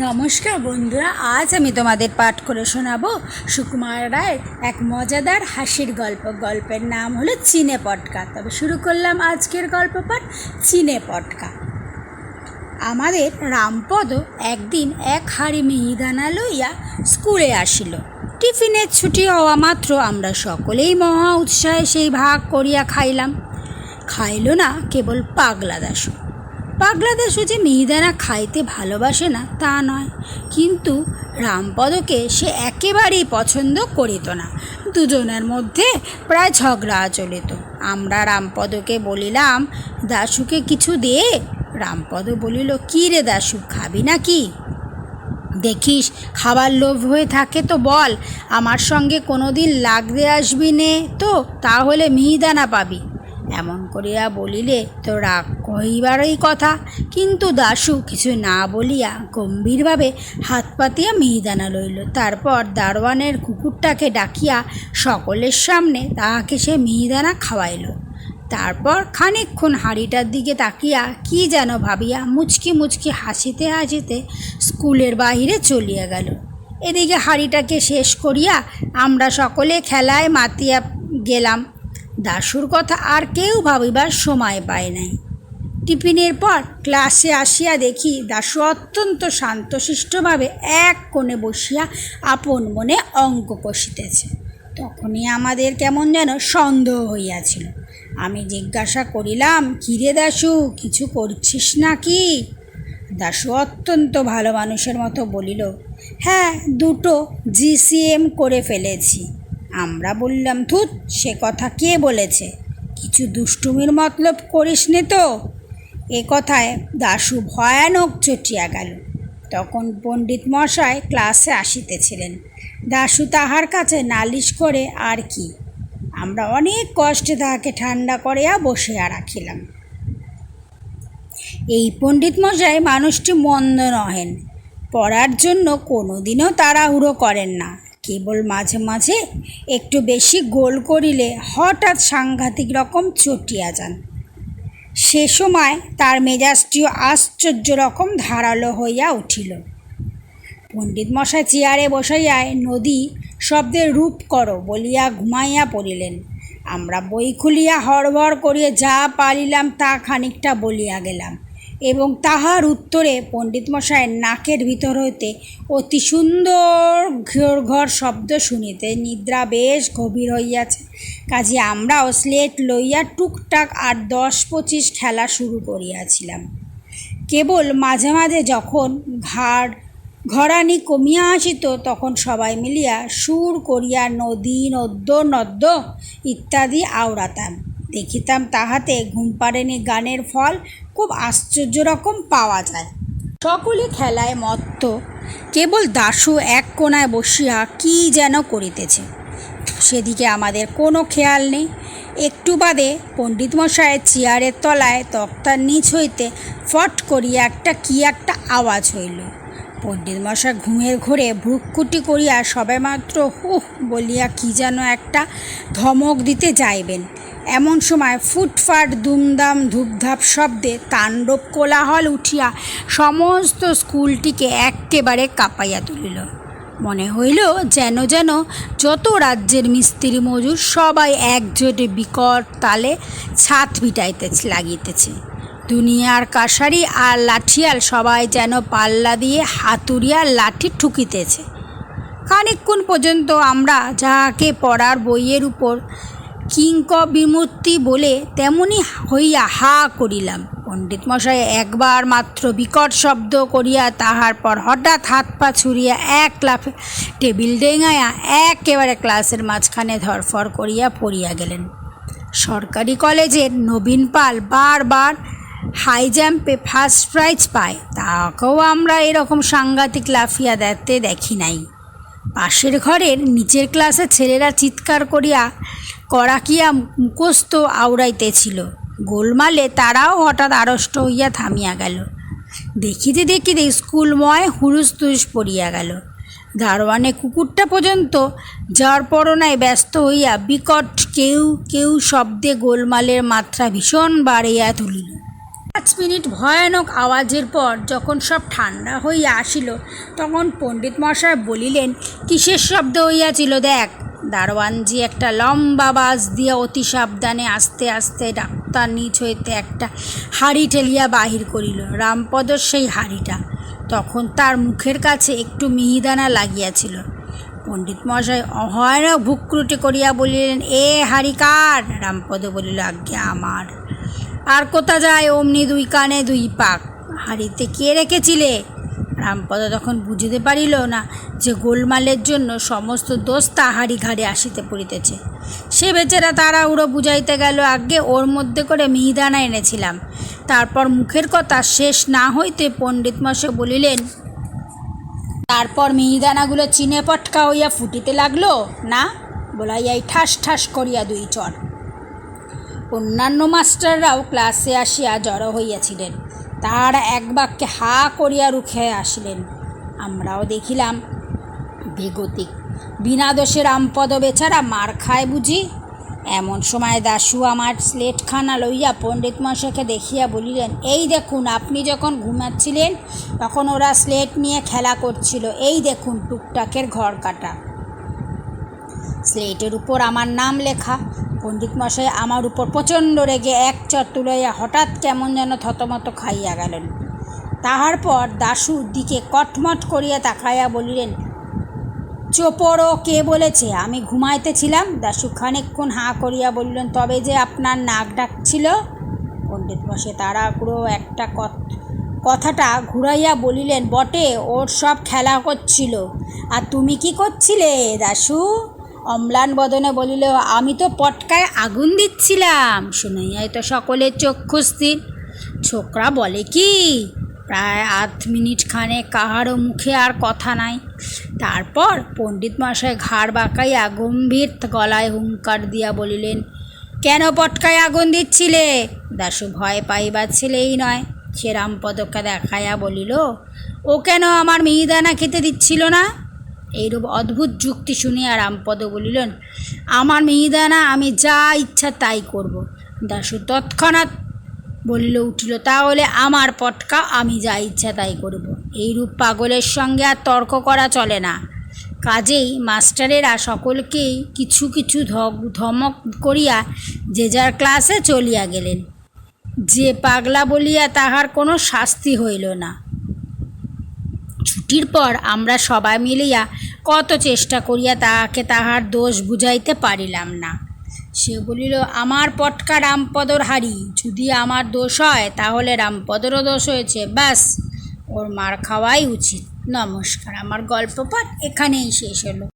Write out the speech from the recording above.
নমস্কার বন্ধুরা, আজ আমি তোমাদের পাঠ করে শোনাবো সুকুমার রায়ের এক মজাদার হাসির গল্প। গল্পের নাম হলো চিনে পটকা। তবে শুরু করলাম আজকের গল্প পাঠ চিনে পটকা। আমাদের রামপদ একদিন এক হাড়ি মিহিদানা লইয়া স্কুলে আসিল। টিফিনের ছুটি হওয়া মাত্র আমরা সকলেই মহা উৎসাহে সেই ভাগ করিয়া খাইলাম। খাইল না কেবল পাগলা দাসু পাগলা দাসু যে মিহিদানা খাইতে ভালোবাসে না, তা নয়। কিন্তু রামপদকে সে একেবারেই পছন্দ করিত না। দুজনের মধ্যে প্রায় ঝগড়া চলিত আমরা রামপদকে বলিলাম, দাশুকে কিছু দে। রামপদ বলিল, কী রে দাশু, খাবি না কি দেখিস, খাবার লোভ হয়ে থাকে তো বল। আমার সঙ্গে কোনো দিন লাগতে আসবি নে তো, তাহলে মিহিদানা পাবি। এমন করিয়া বলিলে তো রাগ কহিবারই কথা। কিন্তু দাশু কিছু না বলিয়া গম্ভীরভাবে হাত পাতিয়া মিহিদানা লইল। তারপর দারোয়ানের কুকুরটাকে ডাকিয়া সকলের সামনে তাহাকে সে মিহিদানা খাওয়াইল। তারপর খানিকক্ষণ হাঁড়িটার দিকে তাকিয়া কি যেন ভাবিয়া মুচকি মুচকি হাসিতে হাসিতে স্কুলের বাহিরে চলিয়া গেল। এদিকে হাঁড়িটাকে শেষ করিয়া আমরা সকলে খেলায় মাতিয়া গেলাম। দাশুর কথা আর কেউ ভাবিবার সময় পায় নাই। টিফিনের পর ক্লাসে আসিয়া দেখি দাশু অত্যন্ত শান্তশিষ্টভাবে এক কোণে বসিয়া আপন মনে অঙ্ক কষিতেছে। তখনই আমাদের কেমন যেন সন্দেহ হইয়াছিল। আমি জিজ্ঞাসা করিলাম, কিরে দাশু, কিছু করছিস নাকি? দাশু অত্যন্ত ভালো মানুষের মতো বলিল হ্যাঁ দুটো জিসিএম করে ফেলেছি। আমরা বললাম, ধুত, সে কথা কে বলেছে? কিছু দুষ্টুমির মতলব করিস নে তো। এ কথায় দাশু ভয়ানক চটিয়া গেল। তখন পণ্ডিত মশাই ক্লাসে আসিতেছিলেন। দাশু তাহার কাছে নালিশ করে, আর কি? আমরা অনেক কষ্টে তাহাকে ঠান্ডা করিয়া বসিয়া রাখিলাম। এই পণ্ডিত মশাই মানুষটি মন্দ নহেন, পড়ার জন্য কোনো দিনও তাড়াহুড়ো করেন না। কেবল মাঝে মাঝে একটু বেশি গোল করিলে হঠাৎ সাংঘাতিক রকম চটিয়া যান। সে সময় তার মেজাজটিও আশ্চর্য রকম ধারালো হইয়া উঠিল। পণ্ডিত মশাই চেয়ারে বসাইয়ায় নদী শব্দে রূপ করো বলিয়া ঘুমাইয়া পড়িলেন। আমরা বই খুলিয়া হড়বড় করিয়া যা পারিলাম তা খানিকটা বলিয়া গেলাম। এবং তাহার উত্তরে পণ্ডিত মশাইয়ের নাকের ভিতর হইতে অতি সুন্দর ঘর শব্দ শুনিতে নিদ্রা বেশ গভীর হইয়াছে। কাজে আমরাও স্লেট লইয়া টুকটাক আর দশ পঁচিশ খেলা শুরু করিয়াছিলাম। কেবল মাঝে মাঝে যখন ঘাড় ঘরানি কমিয়া আসিত, তখন সবাই মিলিয়া সুর করিয়া নদী, নদ্য নদ্য ইত্যাদি আওড়াতাম। দেখিতাম তাহাতে ঘুম পাড়েনি গানের ফল, খুব আশ্চর্য রকম পাওয়া যায়। সকলে খেলায় মত্ত, কেবল দাশু এক কোনায় বসিয়া কি যেন করিতেছে। সেদিকে আমাদের কোনো খেয়াল নেই। একটু বাদে পণ্ডিত মশাইয়ের চেয়ারের তলায় তক্তার নিচ হইতে ফট করিয়া একটা কি একটা আওয়াজ হইল। পণ্ডিত মশাই ঘুমের ঘোরে ভ্রুকুটি করিয়া সবেমাত্র হুহ বলিয়া কি যেন একটা ধমক দিতে যাইবেন। এমন সময় ফুটফাট, দুমদাম, ধূপধাপ শব্দে তাণ্ডব কোলাহল উঠিয়া সমস্ত স্কুলটিকে একেবারে কাঁপাইয়া তুলিল। মনে হইল যেন যেন যত রাজ্যের মিস্ত্রি মজুর সবাই একজোটে বিকট তালে ছাদ পিটাইতে লাগিতেছে। দুনিয়ার কাশারি আর লাঠিয়াল সবাই যেন পাল্লা দিয়ে হাতুড়িয়া লাঠি ঠুকিতেছে। খানিকক্ষণ পর্যন্ত আমরা যাহাকে পড়ার বইয়ের উপর কিঙ্ক বিমূর্তি বলে তেমনি হইয়া হা করিলাম। পণ্ডিত মশাই একবার মাত্র বিকট শব্দ করিয়া তাহার পর হঠাৎ হাত পা ছুড়িয়া এক লাফে টেবিল ডেঙাইয়া একেবারে ক্লাসের মাঝখানে ধরফর করিয়া পড়িয়া গেলেন। সরকারি কলেজের নবীন পাল বারবার হাই জাম্পে ফার্স্ট প্রাইজ পায়। তাকেও আমরা এরকম সাংঘাতিক লাফিয়া দেখতে দেখি নাই। পাশের ঘরের নিচের ক্লাসের ছেলেরা চিৎকার করিয়া করাকিয়া মুখস্থ আওড়াইতেছিল। গোলমালে তারাও হঠাৎ আড়ষ্ট হইয়া থামিয়া গেল। দেখিতে দেখিতে স্কুলময় হুরুস তুরুস পড়িয়া গেল। দারোয়ানে কুকুরটা পর্যন্ত পরনায় ব্যস্ত হইয়া বিকট কেউ কেউ শব্দে গোলমালের মাত্রা ভীষণ বাড়িয়া তুলিল। পাঁচ মিনিট ভয়ানক আওয়াজের পর যখন সব ঠান্ডা হইয়া আসিল, তখন পণ্ডিত মশাই বলিলেন, কিসের শব্দ হইয়াছিল দেখ দারোয়ানজি একটা লম্বা বাস দিয়া অতি সাবধানে আস্তে আস্তে ডাক্তার নিচ হইতে একটা হাড়ি ঠেলিয়া বাহির করিল। রামপদর সেই হাড়িটা। তখন তার মুখের কাছে একটু মিহিদানা লাগিয়াছিল। পণ্ডিত মশাই অহয়নক ভুক্রুটি করিয়া বলিলেন, এ হাড়ি কার? রামপদ বলিল, আজ্ঞে আমার। আর কোথা যায়? অমনি দুই কানে দুই পাক। হাড়িতে কে রেখেছিলে? রামপদ তখন বুঝিতে পারিল না যে গোলমালের জন্য সমস্ত দোষ তাহারি ঘাড়ে আসিতে পড়িতেছে। সে বেচারা তারা উড়ো বুঝাইতে গেল আগে ওর মধ্যে করে মিহিদানা এনেছিলাম। তারপর মুখের কথা শেষ না হইতে পণ্ডিত মশাই বলিলেন, তারপর মিহিদানাগুলো চিনে পটকা হইয়া ফুটিতে লাগল? না বলাইয়াই ঠাস ঠাস করিয়া দুই চর। অন্যান্য মাস্টাররাও ক্লাসে আসিয়া জড়ো হইয়াছিলেন। তাহারা এক বাক্যে হা করিয়া রুখে আসিলেন। আমরাও দেখিলাম, বেগতিক, বিনা দোষে রামপদ বেচারা মার খায় বুঝি। এমন সময় দাশু আমার স্লেটখানা লইয়া পণ্ডিত মশাইকে দেখিয়া বলিলেন, এই দেখুন, আপনি যখন ঘুমাচ্ছিলেন, তখন ওরা স্লেট নিয়ে খেলা করছিল। এই দেখুন, টুকটাকের ঘর কাটা। স্লেটের উপর আমার নাম লেখা পণ্ডিত মশাই, আমার উপর প্রচণ্ড রেগে এক চর তুলাইয়া হঠাৎ কেমন যেন থতমত খাইয়া গেলেন। তাহার পর দাশুর দিকে কটমট করিয়া তাকাইয়া বলিলেন, চোপড়ো, কে বলেছে? আমি ঘুমাইতেছিলাম। দাশু খানিকক্ষণ হাঁ করিয়া বললেন, তবে যে আপনার নাক ডাকছিল? পণ্ডিত মশাই তাড়াহুড়ো একটা কথ- কথাটা ঘুরাইয়া বলিলেন, বটে, ওর সব খেলা করছিল আর তুমি কি করছিলে, দাশু? অম্লান বদনে বলিল, আমি তো পটকায় আগুন দিচ্ছিলাম। শুনাইয়াই তো সকলের চক্ষু স্থির ছোকরা বলে কি? প্রায় আধ মিনিট খানে কাহারও মুখে আর কথা নাই। তারপর পণ্ডিত মশাই ঘাড় বাঁকাইয়া গম্ভীর গলায় হুঙ্কার দিয়া বলিলেন, কেন পটকায় আগুন দিচ্ছিলে? দাশু ভয় পাইবার ছেলেই নয়। সে রামপদকে দেখাইয়া বলিল, ও কেন আমার মিহিদানা খেতে দিচ্ছিল না? এইরূপ অদ্ভুত যুক্তি শুনিয়া রামপদ বলিলেন, আমার মিহিদানা, আমি যা ইচ্ছা তাই করব। দাশু তৎক্ষণাৎ বলিল, উঠিল, তাহলে আমার পটকা, আমি যা ইচ্ছা তাই করব। এইরূপ পাগলের সঙ্গে আর তর্ক করা চলে না। কাজেই মাস্টারেরা সকলকেই কিছু কিছু ধমক করিয়া যে যার ক্লাসে চলিয়া গেলেন। যে পাগলা বলিয়া তাহার কোনো শাস্তি হইল না। ছুটির পর আমরা সবাই মিলিয়া কত চেষ্টা করিয়া তাহাকে তাহার দোষ বুঝাইতে পারিলাম না। সে বলিল, আমার পটকা রামপদর হারি, যদি আমার দোষ হয়, তাহলে রামপদরও দোষ হয়েছে, ব্যাস, ওর মার খাওয়াই উচিত। নমস্কার, আমার গল্প পাঠ এখানেই শেষ হলো।